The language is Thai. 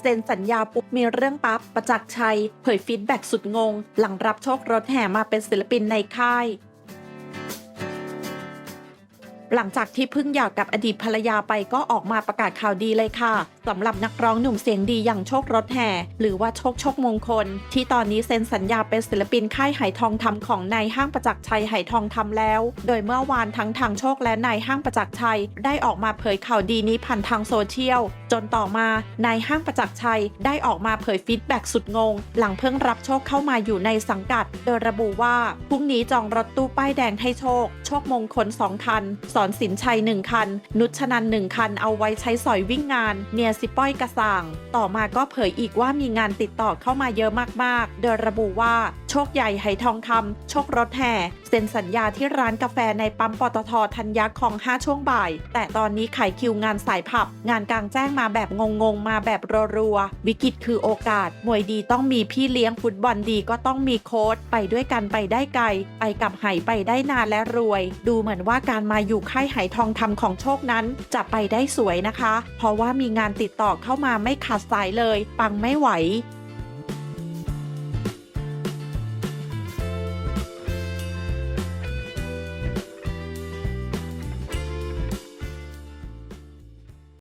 เซ็นสัญญาปุ๊บมีเรื่องปั๊บประจักษ์ชัย เผยฟีดแบ็กสุดงง หลังรับโชครถแห่มาเป็นศิลปินในค่าย หลังจากที่เพิ่งหย่ากับอดีตภรรยาไปก็ออกมาประกาศข่าวดีเลยค่ะสำหรับนักร้องหนุ่มเสียงดีอย่างโชครถแห่ หรือว่าโชคโชคมงคล ที่ตอนนี้เซ็นสัญญาเป็นศิลปินค่ายไหทองทำของนายห้างประจักษ์ชัยไหทองทำแล้ว โดยเมื่อวานทั้งทางโชคและนายห้างประจักษ์ชัย ได้ออกมาเผยข่าวดีนี้ผ่านทางโซเชียล จนต่อมานายห้างประจักษ์ชัย ได้ออกมาเผยฟีดแบ็กสุดงง หลังเพิ่งรับโชคเข้ามาอยู่ในสังกัด โดยระบุว่าพรุ่งนี้จองรถตู้ป้ายแดงให้โชค โชคมงคล2คันสอนสินชัย 1 คัน นุชนันหนึ่งคันเอาไว้ใช้สอยวิ่งงาน เนียซิป้อยกระสางต่อมาก็เผยอีกว่ามีงานติดต่อเข้ามาเยอะมากๆ โดยระบุว่าโชคใหญ่ไหทองคำโชครถแห่เซ็นสัญญาที่ร้านกาแฟในปั๊มปตทธัญญาของ 5 ช่วงบ่าย แต่ตอนนี้ขายคิวงานสายผับ งานกลางแจ้งมาแบบงงๆ มาแบบรัวๆ วิกฤตคือโอกาส มวยดีต้องมีพี่เลี้ยงฟุตบอลดีก็ต้องมีโค้ชไปด้วยกันไปได้ไกล ไปกับไหไปได้นานและรวย ดูเหมือนว่าการมาอยู่ค่ายไหทองทำของโชคนั้น จะไปได้สวยนะคะ เพราะว่ามีงานติดต่อเข้ามาไม่ขาดสายเลย ปังไม่ไหว